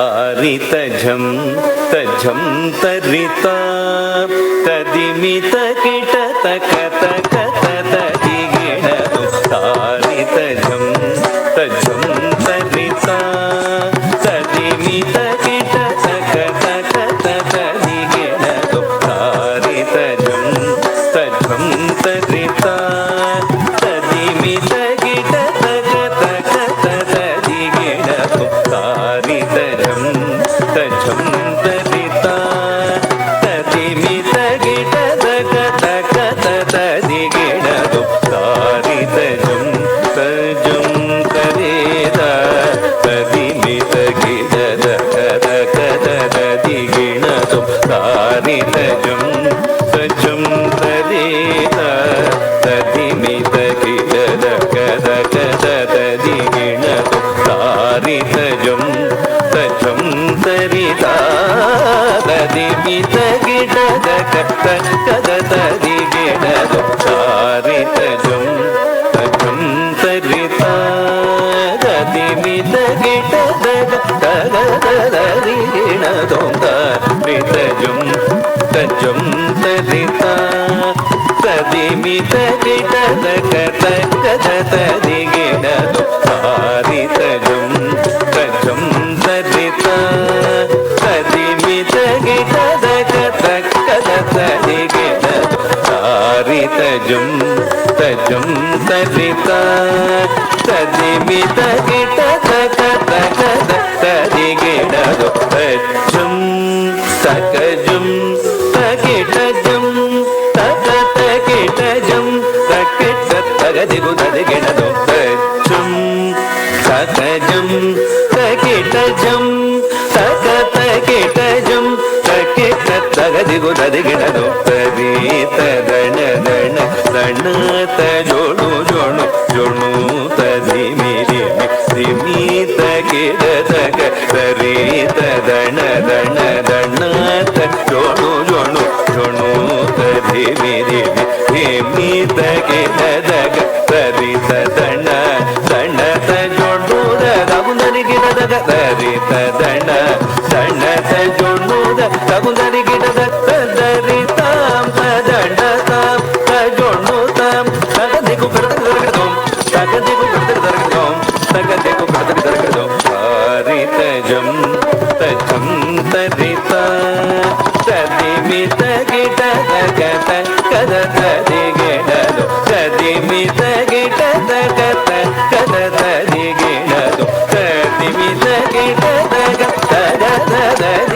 తారితజం తజం తరిత తదిమిత కిటత కత కత తదిగిడదు తారితజం తజం తరిత తదిమిత కిటత కత కత తదిగిడదు తారితజం తజం తరిత. तजं सजं तदेत तदिमितकिलकदकददिगिणतु तारितजं तजं तरिता तदिमितगिडकदकददिगिणतु तारितजं तजं तरिता तदिमितगिडदगददिगिणतुं సజం తదిత తదిమి తదిట తగత తదిగిడదు తారితజం సజం తదిత తదిమి తగిట తగత తదిగిడదు తారితజం తజం తదిత తదిమి తగిట తగత తదిగిడదు తజం తగ गजगुदगणदोक्तं सकजं तकिटजं तकतकिटजं तकिटतगदिगुदगणदोक्तवीतगणगण तणतजोणु जोणु जोणु तधिमिरिमि सिमितकिडतग तरीतदण दण दणत जोणु जोणु जोणु तधिमिरिमि हिमितकिड Yeah. da